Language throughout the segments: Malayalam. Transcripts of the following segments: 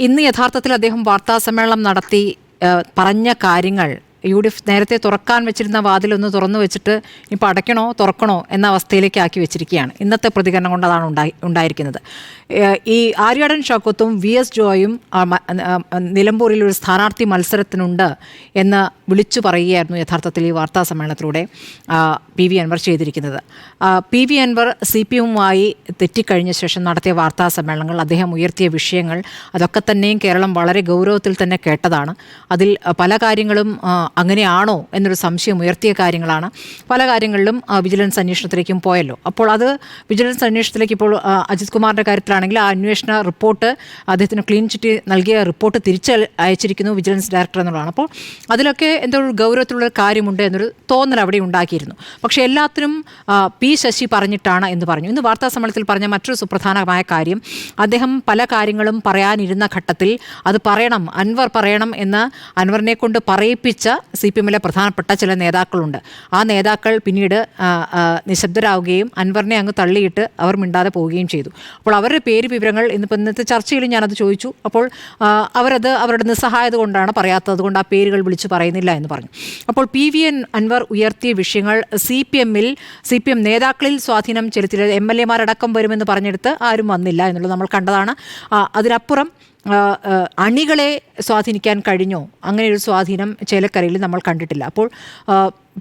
ഇന്ന് യഥാർത്ഥത്തിൽ അദ്ദേഹം വാർത്താ സമ്മേളനം നടത്തി പറഞ്ഞ കാര്യങ്ങൾ യു ഡി എഫ് നേരത്തെ തുറക്കാൻ വെച്ചിരുന്ന വാതിലൊന്ന് തുറന്നു വെച്ചിട്ട് ഇപ്പോൾ അടയ്ക്കണോ തുറക്കണോ എന്ന അവസ്ഥയിലേക്ക് ആക്കി വെച്ചിരിക്കുകയാണ്. ഇന്നത്തെ പ്രതികരണം കൊണ്ട് അതാണ് ഉണ്ടായി ഉണ്ടായിരിക്കുന്നത്. ഈ ആര്യാടൻ ഷോക്കത്തും വി എസ് ജോയും നിലമ്പൂരിൽ ഒരു സ്ഥാനാർത്ഥി മത്സരത്തിനുണ്ട് എന്ന് വിളിച്ചു പറയുകയായിരുന്നു യഥാർത്ഥത്തിൽ ഈ വാർത്താ സമ്മേളനത്തിലൂടെ പി വി അൻവർ ചെയ്തിരിക്കുന്നത്. P V Anvar C P എമ്മുമായി തെറ്റിക്കഴിഞ്ഞ ശേഷം നടത്തിയ വാർത്താ സമ്മേളനങ്ങൾ അദ്ദേഹം ഉയർത്തിയ വിഷയങ്ങൾ അതൊക്കെ തന്നെയും കേരളം വളരെ ഗൗരവത്തിൽ തന്നെ കേട്ടതാണ്. അതിൽ പല കാര്യങ്ങളും അങ്ങനെയാണോ എന്നൊരു സംശയം ഉയർത്തിയ കാര്യങ്ങളാണ്. പല കാര്യങ്ങളിലും വിജിലൻസ് അന്വേഷണത്തിലേക്കും പോയല്ലോ. അപ്പോൾ അത് വിജിലൻസ് അന്വേഷണത്തിലേക്ക് ഇപ്പോൾ അജിത് കുമാറിന്റെ കാര്യത്തിലാണെങ്കിൽ ആ അന്വേഷണ റിപ്പോർട്ട് അദ്ദേഹത്തിന് ക്ലീൻ ചിറ്റ് നൽകിയ റിപ്പോർട്ട് തിരിച്ച് അയച്ചിരിക്കുന്നു വിജിലൻസ് ഡയറക്ടർ എന്നുള്ളതാണ്. അപ്പോൾ അതിലൊക്കെ എന്തോ ഒരു ഗൗരവത്തിലുള്ള കാര്യമുണ്ട് എന്നൊരു തോന്നൽ അവിടെ ഉണ്ടാക്കിയിരുന്നു. പക്ഷേ എല്ലാത്തിനും പി ശശി പറഞ്ഞിട്ടാണ് എന്ന് പറഞ്ഞു. ഇന്ന് വാർത്താ സമ്മേളനത്തിൽ പറഞ്ഞ മറ്റൊരു സുപ്രധാനമായ കാര്യം അദ്ദേഹം പല കാര്യങ്ങളും പറയാനിരുന്ന ഘട്ടത്തിൽ അത് പറയണം അൻവർ പറയണം എന്ന് അൻവറിനെ കൊണ്ട് പറയിപ്പിച്ച സി പി എമ്മിലെ പ്രധാനപ്പെട്ട ചില നേതാക്കളുണ്ട്. ആ നേതാക്കൾ പിന്നീട് നിശബ്ദരാവുകയും അൻവറിനെ അങ്ങ് തള്ളിയിട്ട് അവർ മിണ്ടാതെ പോവുകയും ചെയ്തു. അപ്പോൾ അവരുടെ പേര് വിവരങ്ങൾ ഇന്നിപ്പോൾ ഇന്നത്തെ ചർച്ചയിൽ ഞാനത് ചോദിച്ചു. അപ്പോൾ അവരത് അവരുടെ നിസ്സഹായത കൊണ്ടാണ് പറയാത്തത്. കൊണ്ട് ആ പേരുകൾ വിളിച്ചു പറയുന്നില്ല എന്ന് പറഞ്ഞു. അപ്പോൾ പി വി എൻ അൻവർ ഉയർത്തിയ വിഷയങ്ങൾ സി പി എമ്മിൽ സി പി എം നേതാക്കളിൽ സ്വാധീനം ചെലുത്തിയത് എം എൽ എമാരടക്കം വരുമെന്ന് പറഞ്ഞെടുത്ത് ആരും വന്നില്ല എന്നുള്ളത് നമ്മൾ കണ്ടതാണ്. അതിനപ്പുറം അണികളെ സ്വാധീനിക്കാൻ കഴിഞ്ഞോ? അങ്ങനെ ഒരു സ്വാധീനം ചേലക്കരയിൽ നമ്മൾ കണ്ടിട്ടില്ല. അപ്പോൾ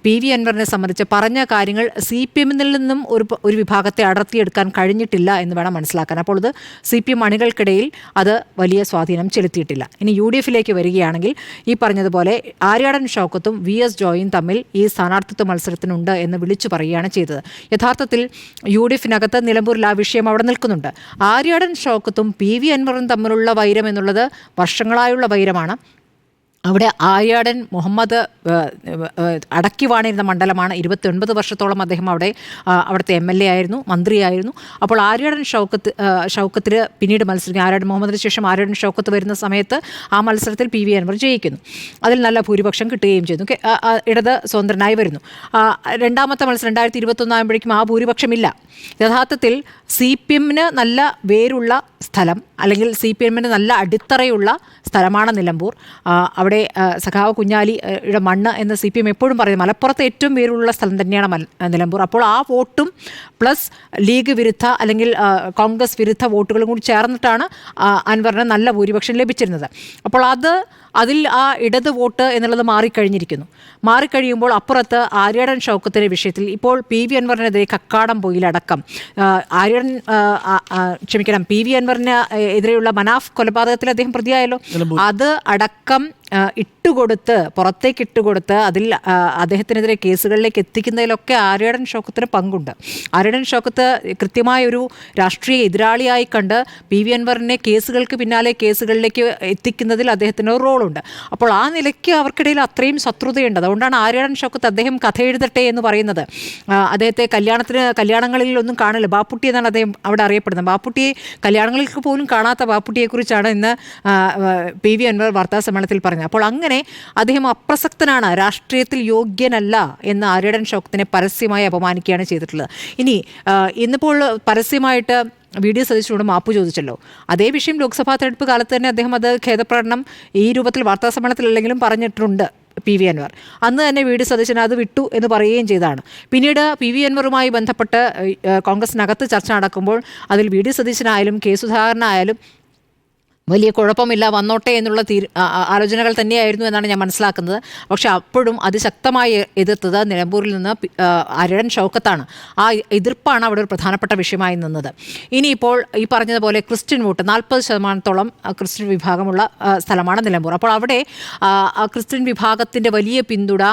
പി വി അൻവറിനെ സംബന്ധിച്ച് പറഞ്ഞ കാര്യങ്ങൾ സി പി എമ്മിൽ നിന്നും ഒരു ഒരു വിഭാഗത്തെ അടർത്തിയെടുക്കാൻ കഴിഞ്ഞിട്ടില്ല എന്ന് വേണം മനസ്സിലാക്കാൻ. അപ്പോൾ ഇത് സി പി എം അണികൾക്കിടയിൽ അത് വലിയ സ്വാധീനം ചെലുത്തിയിട്ടില്ല. ഇനി യു ഡി എഫിലേക്ക് വരികയാണെങ്കിൽ ഈ പറഞ്ഞതുപോലെ ആര്യാടൻ ഷൗക്കത്തും വി എസ് ജോയും തമ്മിൽ ഈ സ്ഥാനാർത്ഥിത്വ മത്സരത്തിനുണ്ട് എന്ന് വിളിച്ചു പറയുകയാണ് ചെയ്തത്. യഥാർത്ഥത്തിൽ യു ഡി എഫിനകത്ത് നിലമ്പൂരിൽ ആ വിഷയം അവിടെ നിൽക്കുന്നുണ്ട്. ആര്യാടൻ ഷൗക്കത്തും പി വി അൻവറും തമ്മിലുള്ള വൈരം എന്നുള്ളത് വർഷങ്ങളായുള്ള വൈരമാണ്. അവിടെ ആര്യാടൻ മുഹമ്മദ് അടക്കി വാണിരുന്ന മണ്ഡലമാണ്. ഇരുപത്തൊൻപത് വർഷത്തോളം അദ്ദേഹം അവിടെ അവിടുത്തെ എം എൽ എ ആയിരുന്നു മന്ത്രിയായിരുന്നു. അപ്പോൾ ആര്യാടൻ ഷൗക്കത്ത് ഷൗക്കത്തിൽ പിന്നീട് മത്സരിക്കും. ആര്യാടൻ മുഹമ്മദിന് ശേഷം ആര്യാടൻ ഷൗക്കത്ത് വരുന്ന സമയത്ത് ആ മത്സരത്തിൽ പി വി അൻവർ ജയിക്കുന്നു. അതിൽ നല്ല ഭൂരിപക്ഷം കിട്ടുകയും ആ, ഇടത് സ്വതന്ത്രനായി വരുന്നു. രണ്ടാമത്തെ മത്സരം രണ്ടായിരത്തി ഇരുപത്തൊന്നാകുമ്പോഴേക്കും ആ ഭൂരിപക്ഷമില്ല. യഥാർത്ഥത്തിൽ സി പി എമ്മിന് നല്ല വേരുള്ള സ്ഥലം അല്ലെങ്കിൽ സി പി എമ്മിന് നല്ല അടിത്തറയുള്ള സ്ഥലമാണ് നിലമ്പൂർ. അവിടെ സഖാവ് കുഞ്ഞാലി യുടെ മണ്ണ് എന്ന് സി പി എം എപ്പോഴും പറയുന്നത് മലപ്പുറത്ത് ഏറ്റവും പേരുള്ള സ്ഥലം തന്നെയാണ് നിലമ്പൂർ. അപ്പോൾ ആ വോട്ടും പ്ലസ് ലീഗ് വിരുദ്ധ അല്ലെങ്കിൽ കോൺഗ്രസ് വിരുദ്ധ വോട്ടുകളും കൂടി ചേർന്നിട്ടാണ് അൻവറിന് നല്ല ഭൂരിപക്ഷം ലഭിച്ചിരുന്നത്. അപ്പോൾ അത് അതിൽ ആ ഇടത് വോട്ട് എന്നുള്ളത് മാറിക്കഴിഞ്ഞിരിക്കുന്നു. മാറിക്കഴിയുമ്പോൾ അപ്പുറത്ത് ആര്യടൻ ഷൗക്കത്തിന്റെ വിഷയത്തിൽ ഇപ്പോൾ പി വി അൻവറിനെതിരെ കക്കാടം പോയിലടക്കം. ആര്യടൻ ക്ഷമിക്കണം പി വി അൻവറിന് എതിരെയുള്ള മനാഫ് കൊലപാതകത്തിൽ അദ്ദേഹം പ്രതിയായല്ലോ. അത് അടക്കം ഇട്ടുകൊടുത്ത് പുറത്തേക്ക് ഇട്ടുകൊടുത്ത് അതിൽ അദ്ദേഹത്തിനെതിരെ കേസുകളിലേക്ക് എത്തിക്കുന്നതിലൊക്കെ ആര്യാടൻ ഷോക്കത്തിന് പങ്കുണ്ട്. ആര്യാടൻ ഷോക്കത്ത് കൃത്യമായൊരു രാഷ്ട്രീയ എതിരാളിയായി കണ്ട് പി വി അൻവറിനെ കേസുകൾക്ക് പിന്നാലെ കേസുകളിലേക്ക് എത്തിക്കുന്നതിൽ അദ്ദേഹത്തിന് ഒരു റോളുണ്ട്. അപ്പോൾ ആ നിലയ്ക്ക് അവർക്കിടയിൽ അത്രയും ശത്രുതയുണ്ട്. അതുകൊണ്ടാണ് ആര്യാടൻ ഷോക്കത്ത് അദ്ദേഹം കഥ എഴുതട്ടെ എന്ന് പറയുന്നത്. അദ്ദേഹത്തെ കല്യാണത്തിന് കല്യാണങ്ങളിൽ ഒന്നും കാണില്ല. ബാപ്പുട്ടി എന്നാണ് അദ്ദേഹം അവിടെ അറിയപ്പെടുന്നത്. ബാപ്പുട്ടിയെ കല്യാണങ്ങൾക്ക് പോലും കാണാത്ത ബാപ്പുട്ടിയെക്കുറിച്ചാണ് ഇന്ന് പി വി അൻവർ വാർത്താ സമ്മേളനത്തിൽ പറഞ്ഞത് അപ്പോൾ അങ്ങനെ അദ്ദേഹം അപ്രസക്തനാണ് രാഷ്ട്രീയത്തിൽ യോഗ്യനല്ല എന്ന് ആര്യടൻ ഷോക്തിനെ പരസ്യമായി അപമാനിക്കുകയാണ് ചെയ്തിട്ടുള്ളത്. ഇനി ഇന്നിപ്പോൾ പരസ്യമായിട്ട് വി ഡി സതീശനോട് മാപ്പ് ചോദിച്ചല്ലോ. അതേ വിഷയം ലോക്സഭാ തെരഞ്ഞെടുപ്പ് കാലത്ത് തന്നെ അദ്ദേഹം അത് ഖേദപ്രകടനം ഈ രൂപത്തിൽ വാർത്താ സമ്മേളനത്തിലല്ലെങ്കിലും പറഞ്ഞിട്ടുണ്ട് പി വി അൻവർ. അന്ന് തന്നെ വി ഡി സതീശൻ അത് വിട്ടു എന്ന് പറയുകയും ചെയ്താണ് പിന്നീട് പി വി അൻവറുമായി ബന്ധപ്പെട്ട് കോൺഗ്രസിനകത്ത് ചർച്ച നടക്കുമ്പോൾ അതിൽ വി ഡി സതീശനായാലും കെ സുധാകരനായാലും വലിയ കുഴപ്പമില്ല വന്നോട്ടെ എന്നുള്ള തീ ആലോചനകൾ തന്നെയായിരുന്നു എന്നാണ് ഞാൻ മനസ്സിലാക്കുന്നത്. പക്ഷെ അപ്പോഴും അതിശക്തമായി എതിർത്തത് നിലമ്പൂരിൽ നിന്ന് അരഴൻ ഷൗക്കത്താണ്. ആ എതിർപ്പാണ് അവിടെ ഒരു പ്രധാനപ്പെട്ട വിഷയമായി നിന്നത്. ഇനിയിപ്പോൾ ഈ പറഞ്ഞതുപോലെ ക്രിസ്ത്യൻ വോട്ട് നാൽപ്പത് ശതമാനത്തോളം ക്രിസ്ത്യൻ വിഭാഗമുള്ള സ്ഥലമാണ് നിലമ്പൂർ. അപ്പോൾ അവിടെ ക്രിസ്ത്യൻ വിഭാഗത്തിന്റെ വലിയ പിന്തുണ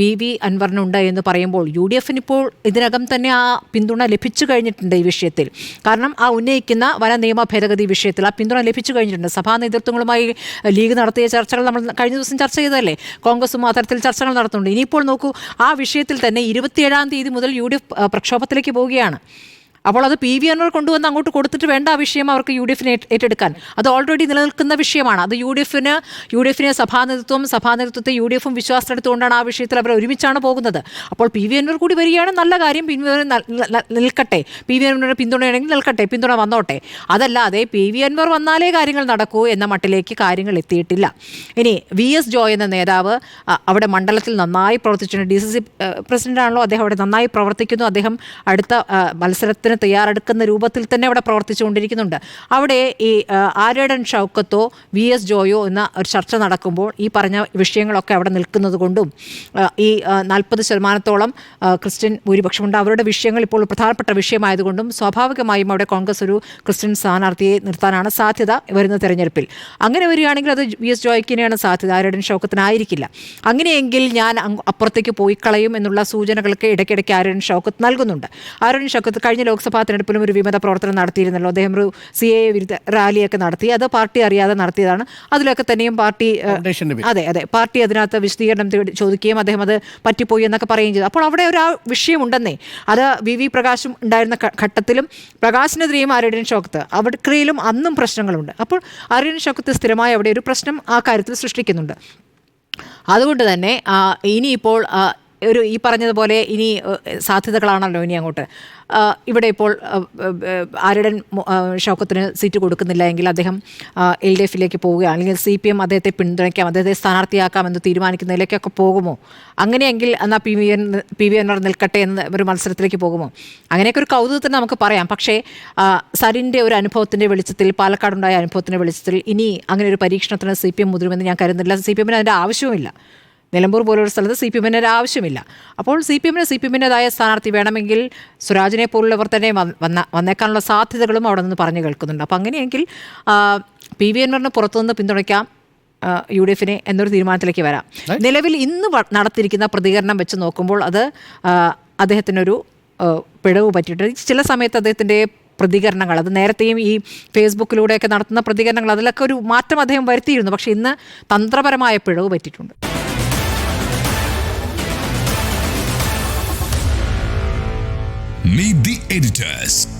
പി വി അൻവറിനുണ്ട് എന്ന് പറയുമ്പോൾ യു ഡി എഫിന് ഇപ്പോൾ ഇതിനകം തന്നെ ആ പിന്തുണ ലഭിച്ചു കഴിഞ്ഞിട്ടുണ്ട് ഈ വിഷയത്തിൽ. കാരണം ആ ഉന്നയിക്കുന്ന വന നിയമ ഭേദഗതി വിഷയത്തിൽ ആ പിന്തുണ ലഭിച്ചു കഴിഞ്ഞിട്ടുണ്ട്. സഭാ നേതൃത്വങ്ങളുമായി ലീഗ് നടത്തിയ ചർച്ചകൾ നമ്മൾ കഴിഞ്ഞ ദിവസം ചർച്ച ചെയ്തതല്ലേ? കോൺഗ്രസും അത്തരത്തിൽ ചർച്ചകൾ നടത്തുന്നുണ്ട്. ഇനിയിപ്പോൾ നോക്കൂ ആ വിഷയത്തിൽ തന്നെ ഇരുപത്തിയേഴാം തീയതി മുതൽ യു ഡി എഫ് പ്രക്ഷോഭത്തിലേക്ക് പോവുകയാണ്. അപ്പോൾ അത് പി വി അൻവർ കൊണ്ടുവന്ന് അങ്ങോട്ട് കൊടുത്തിട്ട് വേണ്ട ആ വിഷയം അവർക്ക് യു ഡി എഫിനെ ഏറ്റെടുക്കാൻ. അത് ഓൾറെഡി നിലനിൽക്കുന്ന വിഷയമാണ്. അത് യു ഡി എഫിന് യു ഡി എഫിനെ സഭാ നേതൃത്വം സഭാ നേതൃത്വത്തെ യു ഡി എഫും വിശ്വാസത്തെടുത്തുകൊണ്ടാണ് ആ വിഷയത്തിൽ അവർ ഒരുമിച്ചാണ് പോകുന്നത്. അപ്പോൾ പി വി അൻവർ കൂടി വരികയാണ്. നല്ല കാര്യം പി വി നിൽക്കട്ടെ. പി വി അൻവറിന് പിന്തുണയാണെങ്കിൽ നിൽക്കട്ടെ. പിന്തുണ വന്നോട്ടെ. അതല്ലാതെ പി വി അൻവർ വന്നാലേ കാര്യങ്ങൾ നടക്കൂ എന്ന മട്ടിലേക്ക് കാര്യങ്ങൾ എത്തിയിട്ടില്ല. ഇനി വി എസ് ജോയ് എന്ന നേതാവ് അവിടെ മണ്ഡലത്തിൽ നന്നായി പ്രവർത്തിച്ചിട്ടുണ്ട്. ഡി സി സി പ്രസിഡന്റാണല്ലോ. അദ്ദേഹം അവിടെ നന്നായി പ്രവർത്തിക്കുന്നു. അദ്ദേഹം അടുത്ത മത്സരത്തിന് തയ്യാറെടുക്കുന്ന രൂപത്തിൽ തന്നെ അവിടെ പ്രവർത്തിച്ചുകൊണ്ടിരിക്കുന്നുണ്ട്. അവിടെ ഈ ആര്യടൻ ഷൗക്കത്തോ വി എസ് ജോയോ എന്ന ഒരു ചർച്ച നടക്കുമ്പോൾ ഈ പറഞ്ഞ വിഷയങ്ങളൊക്കെ അവിടെ നിൽക്കുന്നത് കൊണ്ടും ഈ നാൽപ്പത് ശതമാനത്തോളം ക്രിസ്ത്യൻ ഭൂരിപക്ഷമുണ്ട്. അവരുടെ വിഷയങ്ങൾ ഇപ്പോൾ പ്രധാനപ്പെട്ട വിഷയമായതുകൊണ്ടും സ്വാഭാവികമായും അവിടെ കോൺഗ്രസ് ഒരു ക്രിസ്ത്യൻ സ്ഥാനാർത്ഥിയെ നിർത്താനാണ് സാധ്യത വരുന്ന തെരഞ്ഞെടുപ്പിൽ. അങ്ങനെ വരികയാണെങ്കിൽ അത് വി എസ് ജോയ്ക്കിനെയാണ് സാധ്യത ആര്യടൻ ഷൗക്കത്തിനായിരിക്കില്ല. അങ്ങനെയെങ്കിൽ ഞാൻ അപ്പുറത്തേക്ക് പോയി കളയും എന്നുള്ള സൂചനകൾക്ക് ഇടയ്ക്കിടയ്ക്ക് ആര്യൻ ഷൗക്കത്ത് നൽകുന്നുണ്ട്. ആര്യൻ ഷൗക്കത്ത് കഴിഞ്ഞ ലോക്സഭാ തെരഞ്ഞെടുപ്പിലും ഒരു വിമത പ്രവർത്തനം നടത്തിയിരുന്നല്ലോ. അദ്ദേഹം ഒരു സി എ വിരുദ്ധ റാലിയൊക്കെ നടത്തി. അത് പാർട്ടി അറിയാതെ നടത്തിയതാണ്. അതിലൊക്കെ തന്നെയും പാർട്ടി. അതെ അതെ. പാർട്ടി അതിനകത്ത് വിശദീകരണം ചോദിക്കുകയും അദ്ദേഹം അത് പറ്റിപ്പോയി എന്നൊക്കെ പറയുകയും ചെയ്തു. അപ്പോൾ അവിടെ ഒരു ആ വിഷയമുണ്ടെന്നേ. അത് വി വി പ്രകാശും ഉണ്ടായിരുന്ന ഘട്ടത്തിലും പ്രകാശിനെതിരെയും ആര്യടൻ ഷോക്കത്ത് അവർക്കിടയിലും അന്നും പ്രശ്നങ്ങളുണ്ട്. അപ്പോൾ ആര്യൻ ഷോക്കത്ത് സ്ഥിരമായി അവിടെ ഒരു പ്രശ്നം ആ കാര്യത്തിൽ സൃഷ്ടിക്കുന്നുണ്ട്. അതുകൊണ്ട് തന്നെ ഇനിയിപ്പോൾ ഒരു ഈ പറഞ്ഞതുപോലെ ഇനി സാധ്യതകളാണല്ലോ ഇനി അങ്ങോട്ട്. ഇവിടെ ഇപ്പോൾ ആരുടെ ഷൗക്കത്തിന് സീറ്റ് കൊടുക്കുന്നില്ല എങ്കിൽ അദ്ദേഹം എൽ ഡി എഫിലേക്ക് പോവുകയാണ്. അല്ലെങ്കിൽ സി പി എം അദ്ദേഹത്തെ പിന്തുണയ്ക്കാം അദ്ദേഹത്തെ സ്ഥാനാർത്ഥിയാക്കാമെന്ന് തീരുമാനിക്കുന്നതിലേക്കൊക്കെ പോകുമോ? അങ്ങനെയെങ്കിൽ എന്നാൽ P V N P V N R നിൽക്കട്ടെ എന്ന് ഒരു മത്സരത്തിലേക്ക് പോകുമോ? അങ്ങനെയൊക്കെ ഒരു കൗതുകത്തിന് നമുക്ക് പറയാം. പക്ഷേ സരിന്റെ ഒരു അനുഭവത്തിന്റെ വെളിച്ചത്തിൽ പാലക്കാടുണ്ടായ അനുഭവത്തിന്റെ വെളിച്ചത്തിൽ ഇനി അങ്ങനെ ഒരു പരീക്ഷണത്തിന് സി പി എം മുതിരുമെന്ന് ഞാൻ കരുതുന്നില്ല. സി പി എമ്മിന് അതിന്റെ ആവശ്യവുമില്ല. നിലമ്പൂർ പോലൊരു സ്ഥലത്ത് സി പി എമ്മിന് ആവശ്യമില്ല. അപ്പോൾ സി പി എമ്മിന് സി പി എമ്മിന്റെതായ സ്ഥാനാർത്ഥി വേണമെങ്കിൽ സുരാജിനെ പോലുള്ളവർ തന്നെ വന്ന വന്നേക്കാനുള്ള സാധ്യതകളും അവിടെ നിന്ന് പറഞ്ഞു കേൾക്കുന്നുണ്ട്. അപ്പോൾ അങ്ങനെയെങ്കിൽ പി വി എൻവറിന് പുറത്തുനിന്ന് പിന്തുണയ്ക്കാം യു ഡി എഫിനെ എന്നൊരു തീരുമാനത്തിലേക്ക് വരാം. നിലവിൽ ഇന്ന് നടത്തിയിരിക്കുന്ന പ്രതികരണം വെച്ച് നോക്കുമ്പോൾ അത് അദ്ദേഹത്തിനൊരു പിഴവ് പറ്റിയിട്ടുണ്ട്. ചില സമയത്ത് അദ്ദേഹത്തിന്റെ പ്രതികരണങ്ങൾ അത് നേരത്തെയും ഈ ഫേസ്ബുക്കിലൂടെയൊക്കെ നടത്തുന്ന പ്രതികരണങ്ങൾ അതിലൊക്കെ ഒരു മാറ്റം അദ്ദേഹം വരുത്തിയിരുന്നു. പക്ഷേ ഇന്ന് തന്ത്രപരമായ പിഴവ് പറ്റിയിട്ടുണ്ട്. Meet the editors.